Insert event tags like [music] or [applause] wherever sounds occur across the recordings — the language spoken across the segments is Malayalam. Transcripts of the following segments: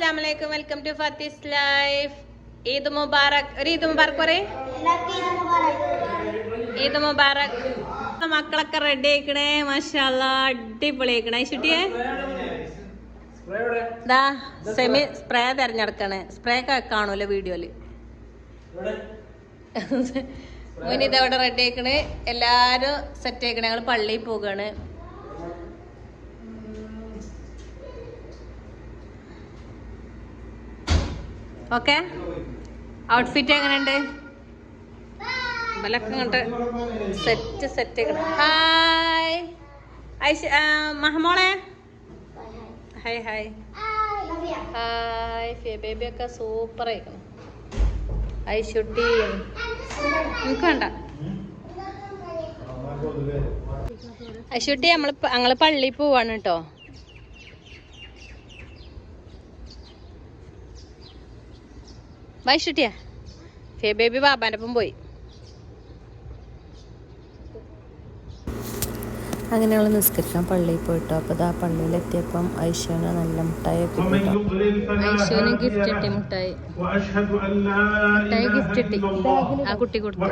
അസ്സാം വലൈക്കും welcome to Fathi's life. Eid Mubarak. ഒരു ഈദ് മുബാറക് പറയേ. ഈദ് മുബാറക്. മക്കളൊക്കെ റെഡി ആയിക്കണേ മഷാല അടിപൊളി ആയിക്കണേ ഐശുട്ടിയെ ദാ സെമി സ്പ്രേ തിരഞ്ഞെടുക്കണേ. സ്പ്രേ കാണൂല വീഡിയോയിൽ [laughs] മുനി ഇതവിടെ റെഡി ആയിക്കണേ എല്ലാരും സെറ്റ് ആയിക്കണേ. ഞങ്ങൾ പള്ളിയിൽ പോകാണ്. ഓക്കെ? ഔട്ട്ഫിറ്റ് എങ്ങനെയുണ്ട്? ഇങ്ങോട്ട് set set hi Aisha മഹമോളെ? Hi hi hi Fiya baby ഒക്കെ സൂപ്പർ ഐ ഐശുട്ടി നമുക്ക് വേണ്ട. ഐശുട്ടി നമ്മൾ ഞങ്ങൾ പള്ളിയിൽ പോവാണ് കേട്ടോ. വൈഷ്ടിയാ ഫേ ബേബി ബാബാന്റെ ഒപ്പം പോയി. അങ്ങനെയുള്ള അവൾ നിസ്കരിക്കാൻ പള്ളിയിൽ പോയിട്ടോ. അപ്പോൾ ഇതാ പള്ളിയിലെത്തിയപ്പം ഐശുവിന് നല്ല മുട്ടായി അങ്ങനെയുള്ള നിസ്കാരൊക്കെ കിട്ടി ആ കുട്ടി കൊടുത്തു.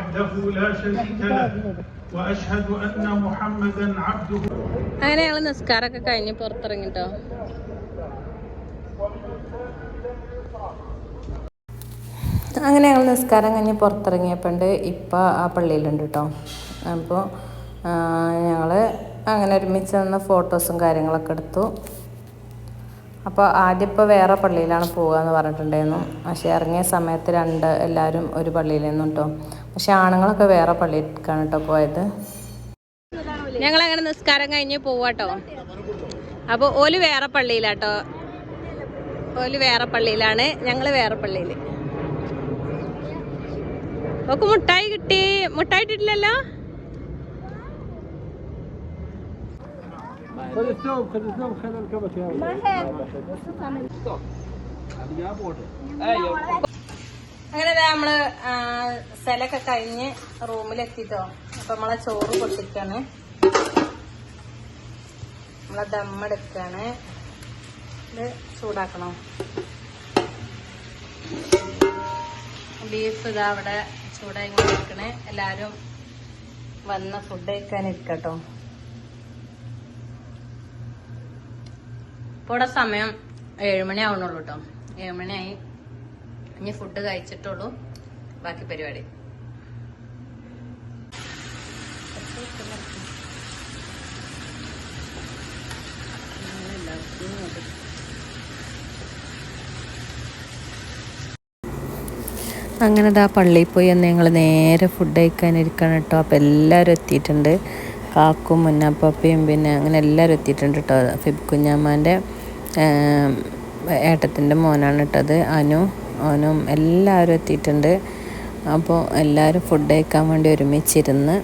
കഴിഞ്ഞ് പുറത്തിറങ്ങിട്ടോ. അങ്ങനെ ഞങ്ങൾ നിസ്കാരം കഴിഞ്ഞ് പുറത്തിറങ്ങിയപ്പോണ്ട് ഇപ്പം ആ പള്ളിയിലുണ്ട് കേട്ടോ അപ്പോൾ ഞങ്ങൾ അങ്ങനെ ഒരുമിച്ച് നിന്ന് ഫോട്ടോസും കാര്യങ്ങളൊക്കെ എടുത്തു. അപ്പോൾ ആദ്യം ഇപ്പോൾ വേറെ പള്ളിയിലാണ് പോകുക എന്ന് പറഞ്ഞിട്ടുണ്ടായിരുന്നു. പക്ഷേ ഇറങ്ങിയ സമയത്ത് രണ്ട് എല്ലാവരും ഒരു പള്ളിയിൽ നിന്നും കേട്ടോ പക്ഷേ ആണുങ്ങളൊക്കെ വേറെ പള്ളിയിലേക്കാണ് കേട്ടോ പോയത്. ഞങ്ങൾ അങ്ങനെ നിസ്കാരം കഴിഞ്ഞ് പോവാട്ടോ അപ്പോൾ ഓൽ വേറെ പള്ളിയിലാട്ടോ ഓൽ വേറെ പള്ളിയിലാണ്. ഞങ്ങൾ വേറെ പള്ളിയിൽ. ഓക്ക് മുട്ടായി കിട്ടി. മുട്ടായി ഇട്ടിട്ടില്ലല്ലോ? അങ്ങനെ നമ്മൾ സ്ഥലമൊക്കെ കഴിഞ്ഞ് റൂമിലെത്തിട്ടോ. അപ്പൊ നമ്മളെ ചോറ് പൊട്ടിക്കാണ്. നമ്മളെ ദമ്മെടുക്കാണ് ഇത് ചൂടാക്കണം. ബീഫ് ഇതാ അവിടെ ചൂടായി നിൽക്കണേ. എല്ലാരും വന്ന ഫുഡ് കഴിക്കാൻ ഇരിക്കട്ടോ. ഇപ്പോടെ സമയം ഏഴുമണി ആവണുള്ളൂ കേട്ടോ ഏഴുമണിയായി ഇനി ഫുഡ് കഴിച്ചിട്ടുള്ളൂ. ബാക്കി പരിപാടി. അങ്ങനെ ഇതാ പള്ളിയിൽ പോയി എന്ന് ഞങ്ങൾ നേരെ ഫുഡ് കഴിക്കാനിരിക്കണം കേട്ടോ. അപ്പോൾ എല്ലാവരും എത്തിയിട്ടുണ്ട്. കാക്കും മുന്നപ്പപ്പയും പിന്നെ അങ്ങനെ എല്ലാവരും എത്തിയിട്ടുണ്ട് കേട്ടോ. ഫിബ് കുഞ്ഞാമ്മാന്റെ ഏട്ടത്തിന്റെ മോനാണ് ഇട്ടത് അനു അവനും എല്ലാവരും എത്തിയിട്ടുണ്ട്. അപ്പോൾ എല്ലാവരും ഫുഡ് കഴിക്കാൻ വേണ്ടി ഒരുമിച്ചിരുന്ന്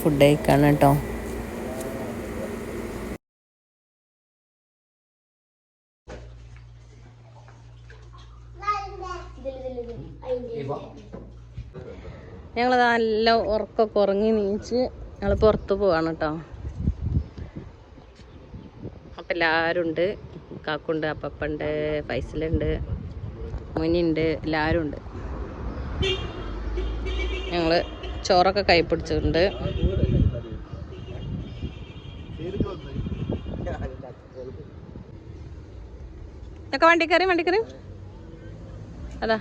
ഫുഡ് കഴിക്കാണ് കേട്ടോ. ഞങ്ങൾ നല്ല ഉറക്കമൊക്കെ ഉറങ്ങി നീച്ച് ഞങ്ങൾ പുറത്ത് പോവാണ് കേട്ടോ അപ്പം എല്ലാവരും ഉണ്ട്. കാക്കുണ്ട് അപ്പപ്പുണ്ട് ഫൈസലുണ്ട് മുനിയുണ്ട് എല്ലാവരും ഉണ്ട്. ഞങ്ങൾ ചോറൊക്കെ കൈ പിടിച്ചിട്ടുണ്ട്. ഒക്കെ വണ്ടി കയറി വണ്ടി കയറി അതാ.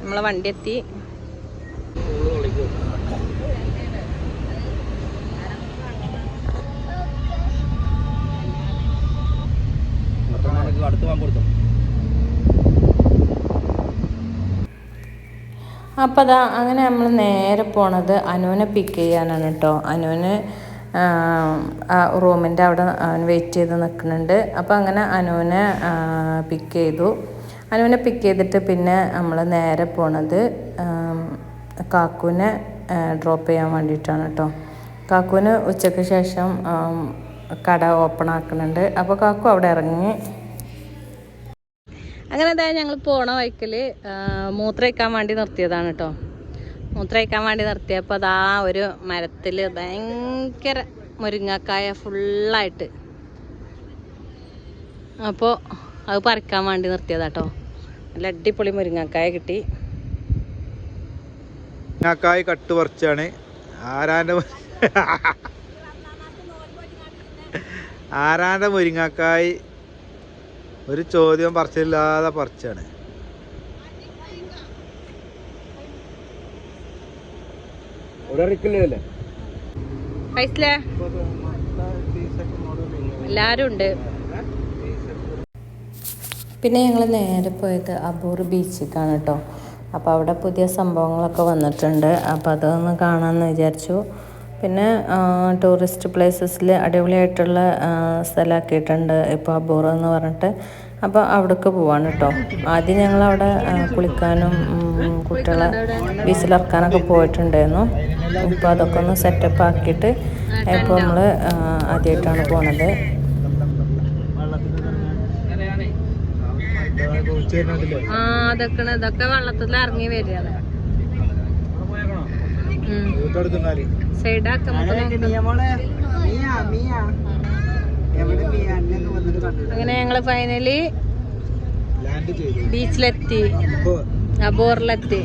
നമ്മളെ വണ്ടി എത്തി അപ്പോൾ അതാ അങ്ങനെ നമ്മൾ നേരെ പോണത് അനുവിനെ പിക്ക് ചെയ്യാനാണ് കേട്ടോ അനുവിന് ആ റൂമിന്റെ അവിടെ അവൻ വെയിറ്റ് ചെയ്ത് നിൽക്കുന്നുണ്ട് അപ്പോൾ അങ്ങനെ അനുവിനെ പിക്ക് ചെയ്തു. അനുവിനെ പിക്ക് ചെയ്തിട്ട് പിന്നെ നമ്മൾ നേരെ പോണത് കാക്കുവിനെ ഡ്രോപ്പ് ചെയ്യാൻ വേണ്ടിയിട്ടാണ് കേട്ടോ കാക്കുവിന് ഉച്ചയ്ക്ക് ശേഷം കട ഓപ്പൺ ആക്കുന്നുണ്ട്. അപ്പോൾ കാക്കു അവിടെ ഇറങ്ങി അങ്ങനെ എന്തായാലും ഞങ്ങൾ പോണ വഴിക്കൽ മൂത്രയിക്കാൻ വേണ്ടി നിർത്തിയതാണ് കേട്ടോ മൂത്രയിക്കാൻ വേണ്ടി നിർത്തിയപ്പോൾ അതാ ഒരു മരത്തിൽ ഭയങ്കര മുരിങ്ങക്കായ ഫുള്ളായിട്ട്. അപ്പോൾ അത് പറിക്കാൻ വേണ്ടി നിർത്തിയതാട്ടോ നല്ല അടിപൊളി മുരിങ്ങക്കായ കിട്ടി. മുരിങ്ങക്കായ കട്ട് പറിച്ചാണ് ആരാന്റെ ആരാന്റെ [laughs] മുരിങ്ങാക്കായ് ഒരു ചോദ്യം പറിച്ചില്ലാതെ പറിച്ചാണ്. എല്ലാരും ഉണ്ട്. പിന്നെ ഞങ്ങൾ നേരെ പോയത് അബൂർ ബീച്ചിക്കാണ് കേട്ടോ. അപ്പോൾ അവിടെ പുതിയ സംഭവങ്ങളൊക്കെ വന്നിട്ടുണ്ട്. അപ്പോൾ അതൊന്ന് കാണാമെന്ന് വിചാരിച്ചു. പിന്നെ ടൂറിസ്റ്റ് പ്ലേസസിൽ അടിപൊളിയായിട്ടുള്ള സ്ഥലമാക്കിയിട്ടുണ്ട് ഇപ്പോൾ അബൂറ എന്ന് പറഞ്ഞിട്ട്. അപ്പോൾ അവിടേക്ക് പോവാണ് കേട്ടോ ആദ്യം ഞങ്ങൾ അവിടെ കുളിക്കാനും കുട്ടികളെ ബീച്ചിലിറക്കാനൊക്കെ പോയിട്ടുണ്ടായിരുന്നു. ഇപ്പോൾ അതൊക്കെ ഒന്ന് സെറ്റപ്പ് ആക്കിയിട്ട് ഇപ്പോൾ നമ്മൾ ആദ്യമായിട്ടാണ് പോണത്. ആ അതൊക്കെ ഇതൊക്കെ വെള്ളത്തിൽ ഇറങ്ങി വരികയാണ് അങ്ങനെ ഞങ്ങൾ ഫൈനലി ബീച്ചിലെത്തി അബോറിലെത്തി.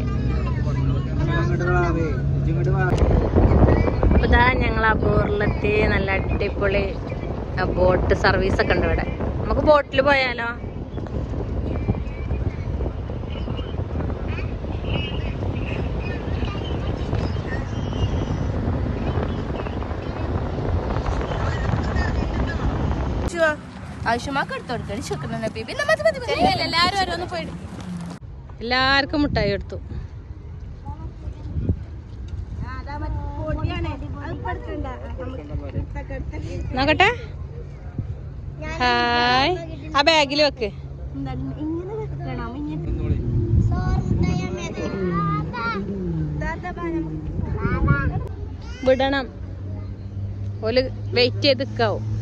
ഇതാ ഞങ്ങൾ അബോറിലെത്തി. നല്ല അടിപൊളി ബോട്ട് സർവീസ് ഒക്കെ ഉണ്ട് ഇവിടെ. നമുക്ക് ബോട്ടിൽ പോയാലോ? ഓരോന്ന് പോയിട്ട് എല്ലാവർക്കും മുട്ടായി എടുത്തു. നോക്കട്ടെ. ഹായ്. ആ ബാഗിൽ വെക്ക്. വിടണം. ഓൽ വെയിറ്റ് ചെയ്ത് നിക്കാവും.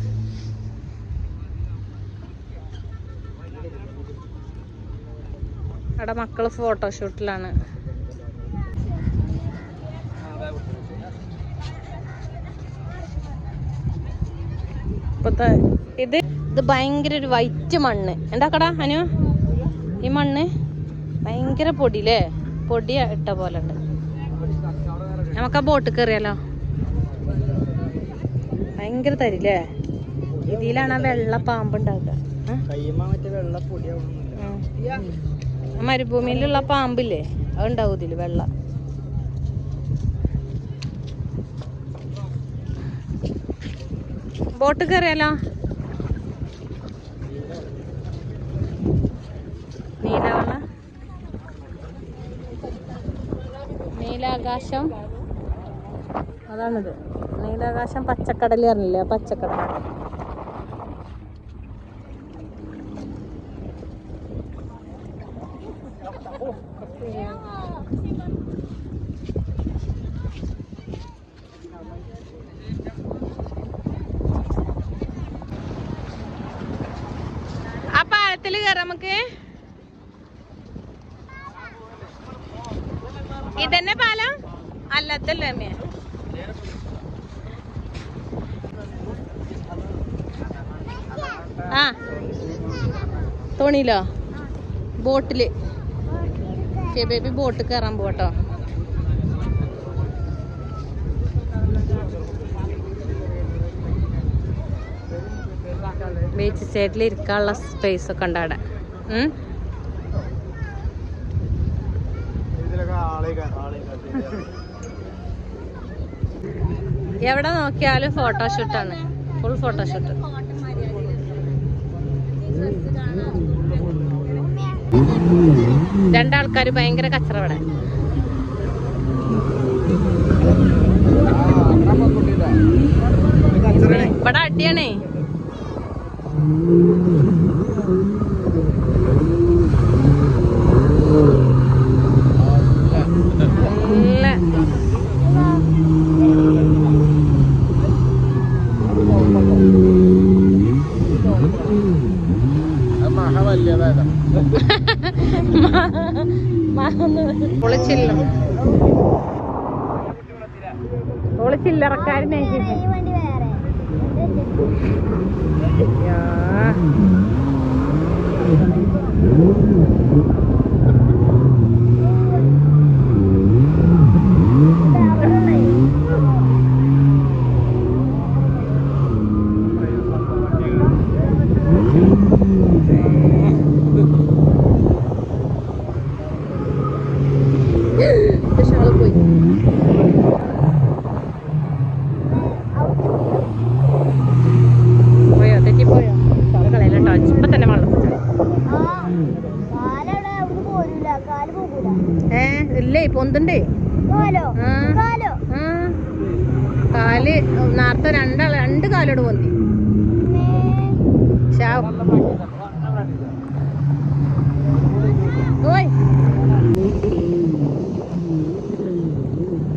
അവിടെ മക്കൾ ഫോട്ടോഷൂട്ടിലാണ്. ഇപ്പത്തെ ഇത് ഇത് ഭയങ്കര ഒരു വൈറ്റ് മണ്ണ്. എന്താക്കടാ അനു? ഈ മണ്ണ് ഭയങ്കര പൊടിയില്ലേ? പൊടി ഇട്ട പോലെ ഉണ്ട്. നമുക്ക് ആ ബോട്ട് കയറിയാലോ? ഭയങ്കര തരില്ലേ? ഇതിലാണ് ആ വെള്ള പാമ്പ് ഉണ്ടാവുക മരുഭൂമിയിലുള്ള പാമ്പില്ലേ? അതുണ്ടാവും ഇതിൽ വെള്ള. ബോട്ട് കയറിയാലോ നീലവെള്ള നീലാകാശം. അതാണിത്. നീലാകാശം പച്ചക്കടൽ പറഞ്ഞില്ലേ? ആ പച്ചക്കടൽ ആ പാലത്തിൽ കയറാം നമുക്ക് ഇതന്നെ പാലം അമ്മേ ആ. തോണിയിലോ? ബോട്ടിൽ. ബേബി ബോട്ട് കയറാൻ പോട്ടോ ബീച്ച് സൈഡിൽ ഇരിക്കാനുള്ള സ്പേസ് ഒക്കെ ഉണ്ട് അവിടെ. ഇതിലൊക്കെ ആളെ ആളെ എവിടെ നോക്കിയാലും ഫോട്ടോഷൂട്ടാണ് ഫുൾ ഫോട്ടോഷൂട്ട് രണ്ടാൾക്കാർ ഭയങ്കര കച്ചറവിടെ. ഇവിടെ അടിയാണേ.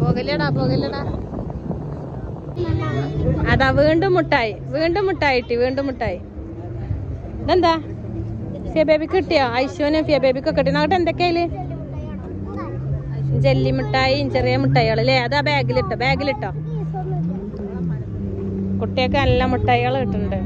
പോകല്ലടാ പോകല്ലടാ. അതാ വീണ്ടും മുട്ടായി വീണ്ടും മുട്ടായിട്ടി വീണ്ടും മുട്ടായി. ഇതെന്താ? ഫിയ ബേബിക്ക് കിട്ടിയോ? ഐശുവിനും ഫിയ ബേബിക്ക് കിട്ടി നോട്ടെ എന്തൊക്കെയാ ജെല്ലി മിഠായി ചെറിയ മിഠായികൾ അല്ലേ? അതാ ബാഗിലിട്ടോ ബാഗിലിട്ടോ. കുട്ടിയൊക്കെ നല്ല മിഠായികൾ കിട്ടുന്നുണ്ട്.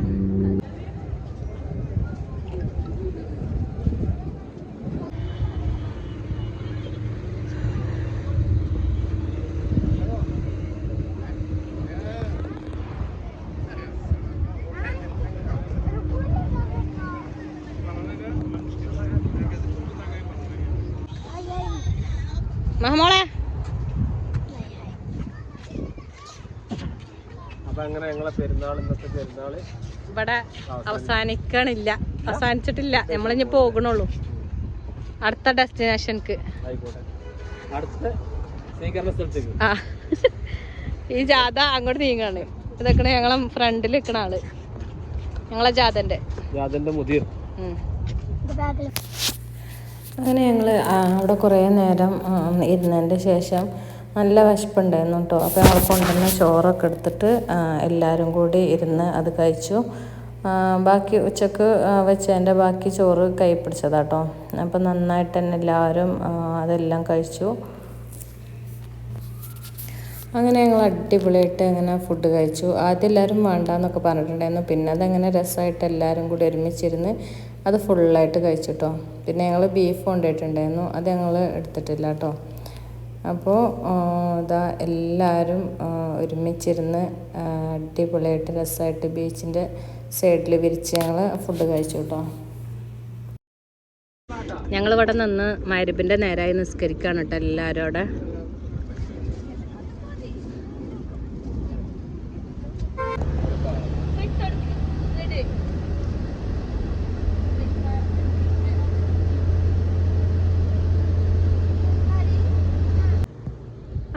മഹമോളെ không അങ്ങനെ ഞങ്ങളെ പെരുന്നാൾ ഇന്നത്തെ പെരുന്നാൾ ഇവിടെ അവസാനിക്കണില്ല. അവസാനിച്ചിട്ടില്ല. നമ്മളിഞ്ഞ് പോകണുള്ളൂ അടുത്ത ഡെസ്റ്റിനേഷൻക്ക്. ആ. ഈ ജാഥ അങ്ങോട്ട് നീങ്ങാണ്. ഇതൊക്കെ ഞങ്ങളെ ഫ്രണ്ടിൽ നിൽക്കണ ആൾ. ഞങ്ങളെ ജാഥന്റെ ജാഥന്റെ മുതിർ. അങ്ങനെ ഞങ്ങൾ അവിടെ കുറേ നേരം ഇരുന്നതിന്റെ ശേഷം നല്ല വിശപ്പുണ്ടായിരുന്നു കേട്ടോ അപ്പോൾ ഞങ്ങൾ കൊണ്ടുവന്ന ചോറൊക്കെ എടുത്തിട്ട് എല്ലാവരും കൂടി ഇരുന്ന് അത് കഴിച്ചു. ബാക്കി ഉച്ചയ്ക്ക് വെച്ചതിന്റെ ബാക്കി ചോറ് കൈ പിടിച്ചതാട്ടോ അപ്പോൾ നന്നായിട്ട് തന്നെ എല്ലാവരും അതെല്ലാം കഴിച്ചു. അങ്ങനെ ഞങ്ങൾ അടിപൊളിയായിട്ട് അങ്ങനെ ഫുഡ് കഴിച്ചു. ആദ്യം എല്ലാവരും വേണ്ടാന്നൊക്കെ പറഞ്ഞിട്ടുണ്ടായിരുന്നു. പിന്നെ അതങ്ങനെ രസമായിട്ട് എല്ലാവരും കൂടി ഒരുമിച്ചിരുന്ന് അത് ഫുള്ളായിട്ട് കഴിച്ചിട്ടോ. പിന്നെ ഞങ്ങൾ ബീഫ് കൊണ്ടുപോയിട്ടുണ്ടായിരുന്നു. അത് ഞങ്ങൾ എടുത്തിട്ടില്ല കേട്ടോ അപ്പോൾ ഇതാ എല്ലാവരും ഒരുമിച്ചിരുന്ന് അടിപൊളിയായിട്ട് രസമായിട്ട് ബീച്ചിന്റെ സൈഡിൽ വിരിച്ച് ഞങ്ങൾ ഫുഡ് കഴിച്ചു കേട്ടോ ഞങ്ങളിവിടെ നിന്ന് മരുപ്പിന്റെ നേരായി നിസ്കരിക്കുകയാണ് കേട്ടോ എല്ലാവരും അവിടെ.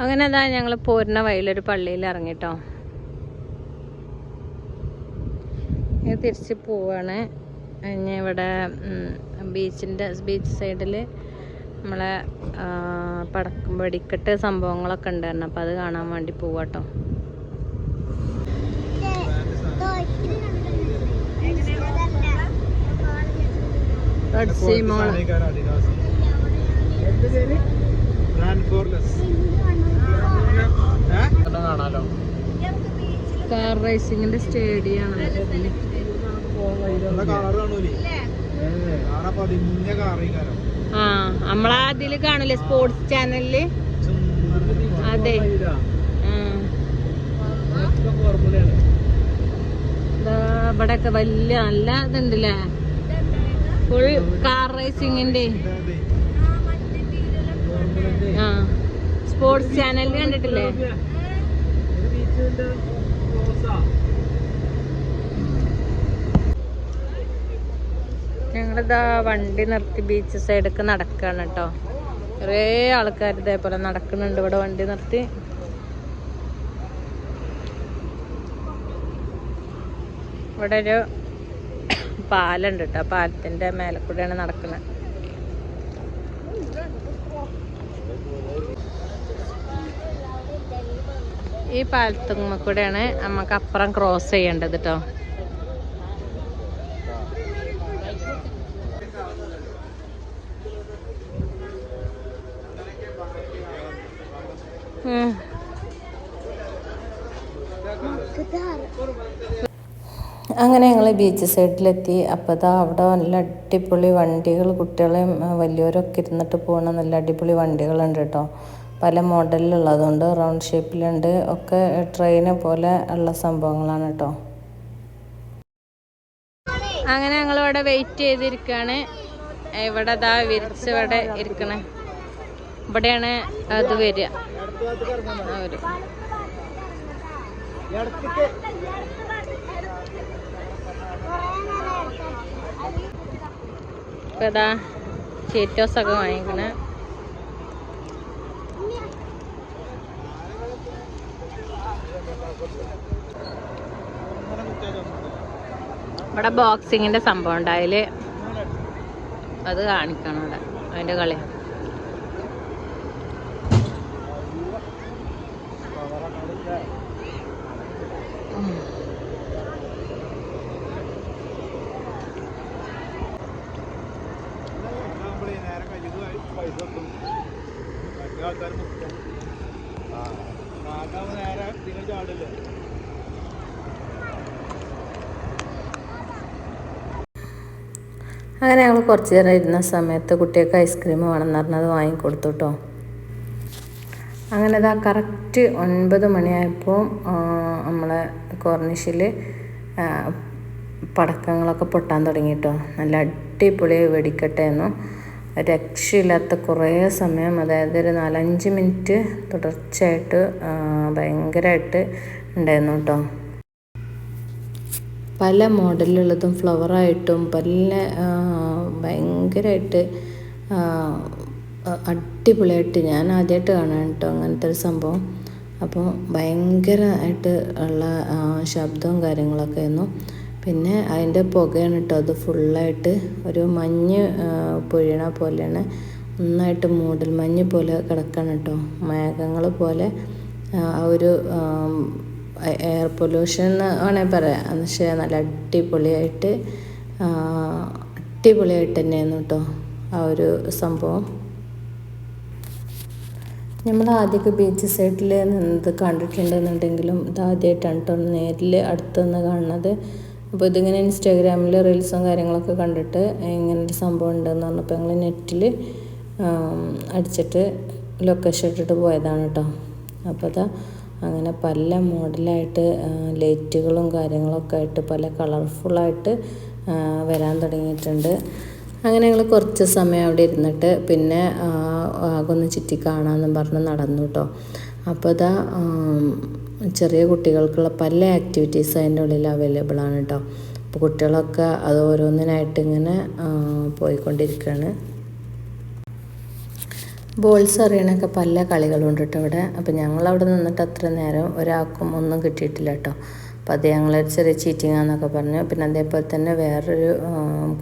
അങ്ങനെ അതാ ഞങ്ങൾ പോരുന്ന വഴിയിലൊരു പള്ളിയിൽ ഇറങ്ങിട്ടോ തിരിച്ച് പോവാണ്. ഇനി ഇവിടെ ബീച്ചിന്റെ ബീച്ച് സൈഡിൽ നമ്മളെ പടക്കം വെടിക്കെട്ട് സംഭവങ്ങളൊക്കെ ഉണ്ടായിരുന്നു. അപ്പോൾ അത് കാണാൻ വേണ്ടി പോവാട്ടോ. സ്റ്റേഡിയം ആണ്. റേസിംഗിന്റെ സ്റ്റേഡിയാണ് ആ നമ്മളാ അതിൽ കാണില്ലേ സ്പോർട്സ് ചാനലിൽ അതെ. ഇവിടെ ദാ ഇവിടെയൊക്കെ വലിയ നല്ല ഇതുണ്ടല്ലേ? ഫുൾ കാർ റേസിങ്ങിന്റെ ആ. സ്പോർട്സ് ചാനൽ കണ്ടിട്ടില്ലേ? ഞങ്ങളിതാ വണ്ടി നിർത്തി ബീച്ച് സൈഡൊക്കെ നടക്കാണ് കേട്ടോ കുറേ ആൾക്കാർ ഇതേപോലെ നടക്കുന്നുണ്ട് ഇവിടെ വണ്ടി നിർത്തി. ഇവിടെ ഒരു പാലുണ്ട് കേട്ടോ പാലത്തിന്റെ മേലെ കൂടെയാണ് നടക്കുന്നത്. ഈ പാലത്തുമ്മ കൂടെയാണ് നമുക്ക് അപ്പുറം ക്രോസ് ചെയ്യേണ്ടത് കേട്ടോ അങ്ങനെ ഞങ്ങൾ ബീച്ച് സൈഡിലെത്തി അപ്പോൾ ഇതാ അവിടെ നല്ല അടിപൊളി വണ്ടികൾ കുട്ടികളെയും വലിയവരൊക്കെ ഇരുന്നിട്ട് പോകുന്ന നല്ല അടിപൊളി വണ്ടികളുണ്ട് കേട്ടോ പല മോഡലിലുള്ളതുണ്ട് റൗണ്ട് ഷേപ്പിലുണ്ട് ഒക്കെ ട്രെയിനെ പോലെ ഉള്ള സംഭവങ്ങളാണ് കേട്ടോ. അങ്ങനെ ഞങ്ങൾ ഇവിടെ വെയിറ്റ് ചെയ്തിരിക്കുകയാണ് ഇവിടെ അതാ വിരിച്ച് ഇവിടെ ഇരിക്കണ. ഇവിടെയാണ് അത് വരിക. ആ വരും. ഇപ്പൊ ഇതാ ചേറ്റോസ് ഒക്കെ വാങ്ങിക്കണേ. ഇവിടെ ബോക്സിങ്ങിന്റെ സംഭവം ഉണ്ടായാൽ. അത് കാണിക്കണം ഇവിടെ അതിന്റെ കളി. അങ്ങനെ ഞങ്ങൾ കുറച്ച് നേരം ഇരുന്ന സമയത്ത് കുട്ടികൾക്ക് ഐസ്ക്രീം വേണമെന്ന് പറഞ്ഞത് വാങ്ങിക്കൊടുത്തു കേട്ടോ അങ്ങനെ ഇതാ കറക്റ്റ് ഒൻപത് മണിയായപ്പോൾ നമ്മളെ കോർണിഷിൽ പടക്കങ്ങളൊക്കെ പൊട്ടാൻ തുടങ്ങി കേട്ടോ നല്ല അടിപൊളി വെടിക്കെട്ടായിരുന്നു. രക്ഷയില്ലാത്ത കുറേ സമയം അതായത് ഒരു നാലഞ്ച് മിനിറ്റ് തുടർച്ചയായിട്ട് ഭയങ്കരമായിട്ട് ഉണ്ടായിരുന്നു കേട്ടോ. പല മോഡലുള്ളതും ഫ്ലവറായിട്ടും പല ഭയങ്കരമായിട്ട് അടിപൊളിയായിട്ട് ഞാൻ ആദ്യമായിട്ട് കാണാൻ കേട്ടോ അങ്ങനത്തെ ഒരു സംഭവം. അപ്പോൾ ഭയങ്കരമായിട്ട് ഉള്ള ശബ്ദവും കാര്യങ്ങളൊക്കെ ആയിരുന്നു. പിന്നെ അതിന്റെ പുകയാണ് കേട്ടോ. അത് ഫുള്ളായിട്ട് ഒരു മഞ്ഞ് പൊഴിയണ പോലെയാണ്. നന്നായിട്ട് മൂടൽ മഞ്ഞ് പോലെ കിടക്കണം കേട്ടോ. മേഘങ്ങൾ പോലെ ആ ഒരു എയർ പൊല്യൂഷൻ എന്ന് വേണമെങ്കിൽ പറയാം. പക്ഷേ നല്ല അടിപൊളിയായിട്ട് അടിപൊളിയായിട്ട് തന്നെയായിരുന്നു കേട്ടോ ആ ഒരു സംഭവം. നമ്മൾ ആദ്യമൊക്കെ ബീച്ച് സൈഡിൽ നിന്ന് കണ്ടിട്ടുണ്ടെന്നുണ്ടെങ്കിലും ഇത് ആദ്യമായിട്ടാണ് കേട്ടോ നേരിൽ അടുത്തുനിന്ന് കാണുന്നത്. അപ്പോൾ ഇതിങ്ങനെ ഇൻസ്റ്റാഗ്രാമിൽ റീൽസും കാര്യങ്ങളൊക്കെ കണ്ടിട്ട് ഇങ്ങനെ ഒരു സംഭവം ഉണ്ടെന്ന് പറഞ്ഞപ്പോൾ ഞങ്ങൾ നെറ്റിൽ അടിച്ചിട്ട് ലൊക്കേഷൻ ഇട്ടിട്ട് പോയതാണ് കേട്ടോ അപ്പോൾ അതാ അങ്ങനെ പല മോഡലായിട്ട് ലൈറ്റുകളും കാര്യങ്ങളൊക്കെ ആയിട്ട് പല കളർഫുള്ളായിട്ട് വരാൻ തുടങ്ങിയിട്ടുണ്ട്. അങ്ങനെ ഞങ്ങൾ കുറച്ച് സമയം അവിടെ ഇരുന്നിട്ട് പിന്നെ ആകൊന്ന് ചുറ്റി കാണാമെന്നും പറഞ്ഞ് നടന്നു കേട്ടോ അപ്പോൾ ഇതാ ചെറിയ കുട്ടികൾക്കുള്ള പല ആക്ടിവിറ്റീസ് അതിന്റെ ഉള്ളിൽ അവൈലബിൾ ആണ് കേട്ടോ അപ്പോൾ കുട്ടികളൊക്കെ അത് ഓരോന്നിനായിട്ട് ഇങ്ങനെ പോയിക്കൊണ്ടിരിക്കുകയാണ് ബോൾസ് എറിയണൊക്കെ പല കളികളുണ്ട് കേട്ടോ ഇവിടെ. അപ്പോൾ ഞങ്ങൾ അവിടെ നിന്നിട്ട് അത്ര നേരം ഒരാൾക്കും ഒന്നും കിട്ടിയിട്ടില്ല കേട്ടോ അപ്പോൾ അത് ഞങ്ങളൊരു ചെറിയ ചീറ്റിംഗ് ആണെന്നൊക്കെ പറഞ്ഞു. പിന്നെ അതേപോലെ തന്നെ വേറൊരു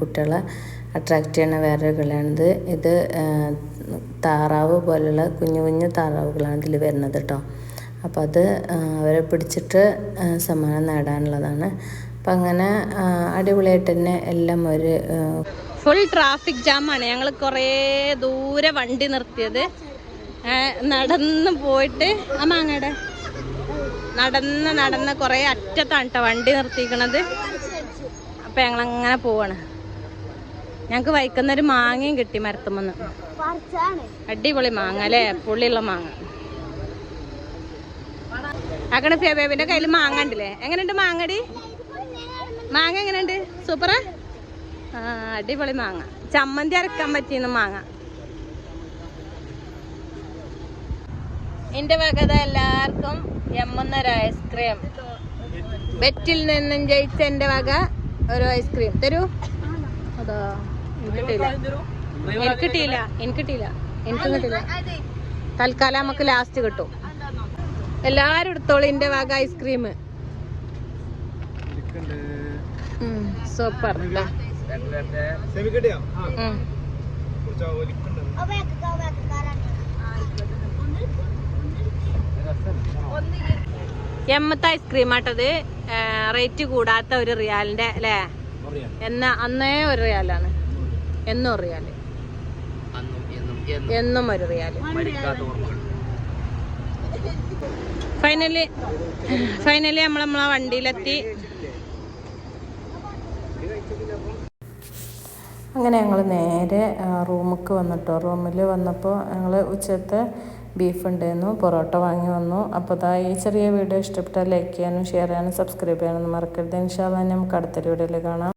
കുട്ടികളെ അട്രാക്റ്റ് ചെയ്യണ വേറൊരു കളിയാണിത്. ഇത് താറാവ് പോലുള്ള കുഞ്ഞു കുഞ്ഞു താറാവുകളാണ് ഇതിൽ വരുന്നത് കേട്ടോ അപ്പോൾ അത് അവരെ പിടിച്ചിട്ട് സമ്മാനം നേടാനുള്ളതാണ്. അപ്പം അങ്ങനെ അടിപൊളിയായിട്ട് തന്നെ എല്ലാം ഒരു ഫുൾ ട്രാഫിക് ജാമാണ് ഞങ്ങൾ കുറേ ദൂരെ വണ്ടി നിർത്തിയത്. നടന്ന് പോയിട്ട് ആ മാങ്ങയുടെ. നടന്ന് നടന്ന് കുറേ അറ്റത്താണ് കേട്ടോ വണ്ടി നിർത്തിക്കണത് അപ്പം ഞങ്ങൾ അങ്ങനെ പോവാണ്. ഞങ്ങൾക്ക് വൈകുന്നേരം മാങ്ങയും കിട്ടി മരത്തുമെന്ന് അടിപൊളി മാങ്ങ അല്ലേ? പുള്ളിയുള്ള മാങ്ങ. അങ്ങനെ ഫേബേബിന്റെ കയ്യിൽ മാങ്ങ ഉണ്ടല്ലേ? എങ്ങനെയുണ്ട് മാങ്ങടി? മാങ്ങ എങ്ങനെയുണ്ട്? സൂപ്പറാ? ആ അടിപൊളി മാങ്ങ. ചമ്മന്തി അരക്കാൻ പറ്റിയെന്ന് മാങ്ങ. എന്റെ വകത എല്ലാവർക്കും എമ്മെന്നൊരു ഐസ്ക്രീം. ബെറ്റിൽ നിന്നും ജയിച്ച എന്റെ വക ഒരു ഐസ്ക്രീം. തരൂ. അതോ. കിട്ടിയില്ല. എനിക്ക് കിട്ടിയില്ല എനിക്ക് കിട്ടിയില്ല എനിക്ക് കിട്ടില്ല തൽക്കാലം നമുക്ക് ലാസ്റ്റ് കിട്ടും. എല്ലാരും എടുത്തോളൂ എന്റെ വക ഐസ്ക്രീം സൂപ്പർ എമ്മത്തെ ഐസ്ക്രീം ആട്ടത് റേറ്റ് കൂടാത്ത ഒരു റിയാലിന്റെ അല്ലേ? എന്നാ അന്നേ ഒരു റിയാലാണ്. എന്നും റിയാൽ എന്നും ഒരു റിയാൽ ഫൈനലി ഫൈനലി നമ്മൾ നമ്മളെ വണ്ടിയിലെത്തി. അങ്ങനെ ഞങ്ങൾ നേരെ റൂമിലേക്ക് വന്നിട്ടോ. റൂമിൽ വന്നപ്പോൾ ഞങ്ങൾ ഉച്ചത്തെ ബീഫ് ഉണ്ടായിരുന്നു പൊറോട്ട വാങ്ങി വന്നു. അപ്പോൾ അതാ ഈ ചെറിയ വീഡിയോ ഇഷ്ടപ്പെട്ടാൽ ലൈക്ക് ചെയ്യാനും ഷെയർ ചെയ്യാനും സബ്സ്ക്രൈബ് ചെയ്യാനൊന്നും മറക്കരുത്. ഇൻഷാല്ല നമുക്ക് അടുത്തൊരു വീഡിയോയിൽ കാണാം.